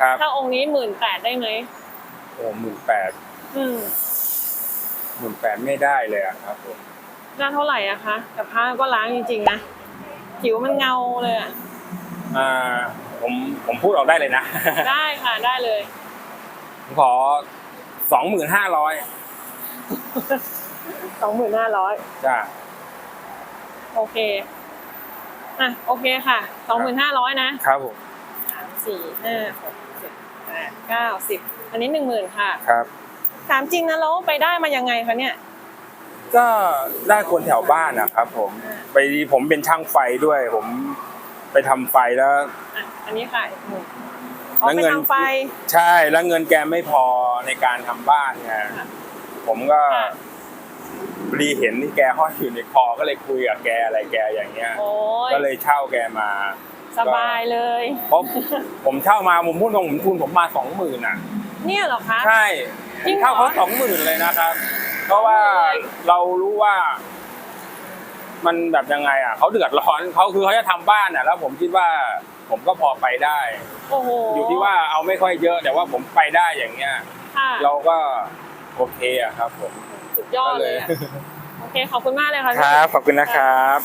ครับ ถ้าองค์นี้หมื่นแปดได้ไหมโอ้หมื่นแปดอืมหมื่นแปดไม่ได้เลยอะครับผมน่าเท่าไหร่อะคะแต่พระก็ล้างจริงๆนะผิวมันเงาเลยอะอ่าผมผมพูดออกได้เลยนะ ได้ค่ะได้เลยผมขอสองหมื่นห้าร้อยสองหมื่นห้าร้อยจ้าโอเคอะโอเคค่ะสองหมื่นห้าร้อยนะ ครับผม สามสี่ห้าหกเจ็ดแปดเก้าสิบอันนี้หนึ่งหมื่นค่ะ ครับ ถามจริงนะแล้วไปได้มายังไงคะเนี่ย ก็ได้คนแถวบ้านนะครับผมอ่าไปดีผมเป็นช่างไฟด้วย ผมไปทำไฟแล้วอะอันนี้ค่ะอีกหมื่นอ๋อแล้วไปเงินทำไฟ ใช่แล้วเงินแกไม่พอในการทำบ้านไงค่ะผมก็ค่ะ พอดีเห็นที่แกห้อยอยู่ในคอก็เลยคุยกับแกอะไรแกอย่างเงี้ย โอ้ยก็เลยเช่าแกมา สบายเลยเพราะผมเช่ามาผมพูดตรงผมทุนผมมาสองหมื่นอะ เนี่ยเหรอคะ ใช่ผจริมงเหรอ เช่าเขาสองหมื่นเลยนะครับ เพราะว่าเรารู้ว่า มันแบบยังไง อะเขาเดือดร้อนเขาคือเขาจะทำบ้านอะ แล้วผมคิดว่าผมก็พอไปได้ โอ้โหอยู่ที่ว่าเอาไม่ค่อยเยอะ แต่ว่าผมไปได้อย่างเงี้ย ค่ะเราก็โอเคอะครับผมสุดยอดเลยอะโอเคขอบคุณมากเลยค่ะครับขอบคุณนะครับ